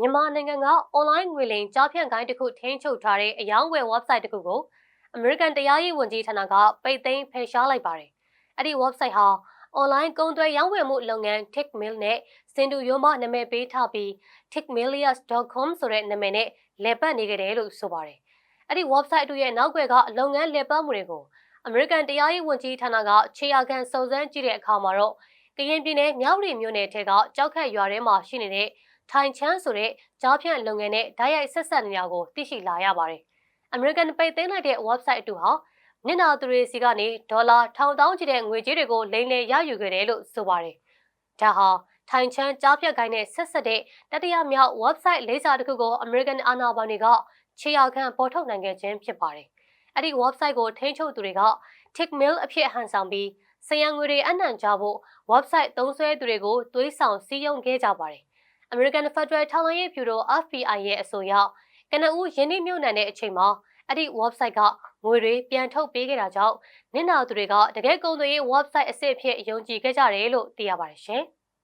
မြန်မာနိုင်ငံကအွန်လိုင်းငွေလိမ်ကြားဖြန့်ကိုင်းတစ်ခုထိန်းချုပ်ထားတဲ့အယောင်းဝယ် website တစ်ခုကိုအမေရိကန်တရားရေးဝန်ကြီးဌာနကပိတ်သိမ်းဖယ်ရှားလိုက်ပါတယ်။အဲ့ဒီ website ဟာအွန်လိုင်းကုန်သွယ်ရောင်းဝယ်မှုလုပ်ငန်း Tickmill နဲ့စင်တူရိုးမနာမည်ပေးထားပြီး tickmillions.com ဆိုတဲ့နာမည်နဲ့လည်ပတ်နေကြတယ်လို့ဆိုပါတယ်။အဲ့ဒီ website အတူရဲ့နောက်ွယ်ကလုပ်ငန်းလည်ပတ်မှုတွေကိုအမေရိကန်တရားရေးဝန်ကြီးဌာနကခြေရာခံစုံစမ်းကြည့်တဲ့အခါမှာတော့ကရင်ပြည်နယ်မြောက်ရီမြို့နယ်ထဲကကြောက်ခတ်ရွာထဲမှာရှိနေတဲ့ ထိုင်ချမ်းဆိုတဲ့ကြားဖြန့်လုပ်ငန်းနဲ့ဓာတ်ရိုက်ဆက်ဆက်နေတာကိုသိရှိလာရပါတယ်။ American ပိတ်သိမ်းလိုက်တဲ့ website အတူဟာမျက်နှာသူတွေစီကနေဒေါ်လာထောင်တောင်းချီတဲ့ငွေကြေးတွေကိုလိမ်လည်ရယူခဲ့တယ်လို့ဆိုပါတယ်။ဒါဟာထိုင်ချမ်းကြားဖြတ်ကိုင်းနဲ့ဆက်ဆက်တဲ့တတိယမြောက် website လေးစားတစ်ခုကို American အာဏာပိုင်တွေကခြေရာခံပေါ်ထုတ်နိုင်ခဲ့ခြင်းဖြစ်ပါတယ်။အဲ့ဒီ website ကိုထိန်းချုပ်သူတွေက Tickmill အဖြစ်ဟန်ဆောင်ပြီးစရန်ငွေတွေအနှံကြဖို့ website သုံးစွဲသူတွေကိုသွေးဆောင်စည်းရုံးခဲ့ကြပါတယ်။ American Federal ထောက်လှမ်းရေးဗျူရို FBI ရဲ့အဆိုအရကနဦးယင်းနှိမ့်မြုပ်နှံတဲ့အချိန်မှာအဲ့ဒီ website ကငွေတွေပြန်ထုတ်ပေးခဲ့တာကြောင့်နင့်နာသူတွေကတကယ်ကုန်သွယ်ရေး website အစစ်အဖြစ်ယုံကြည်ခဲ့ကြတယ်လို့သိရပါတယ်ရှင်။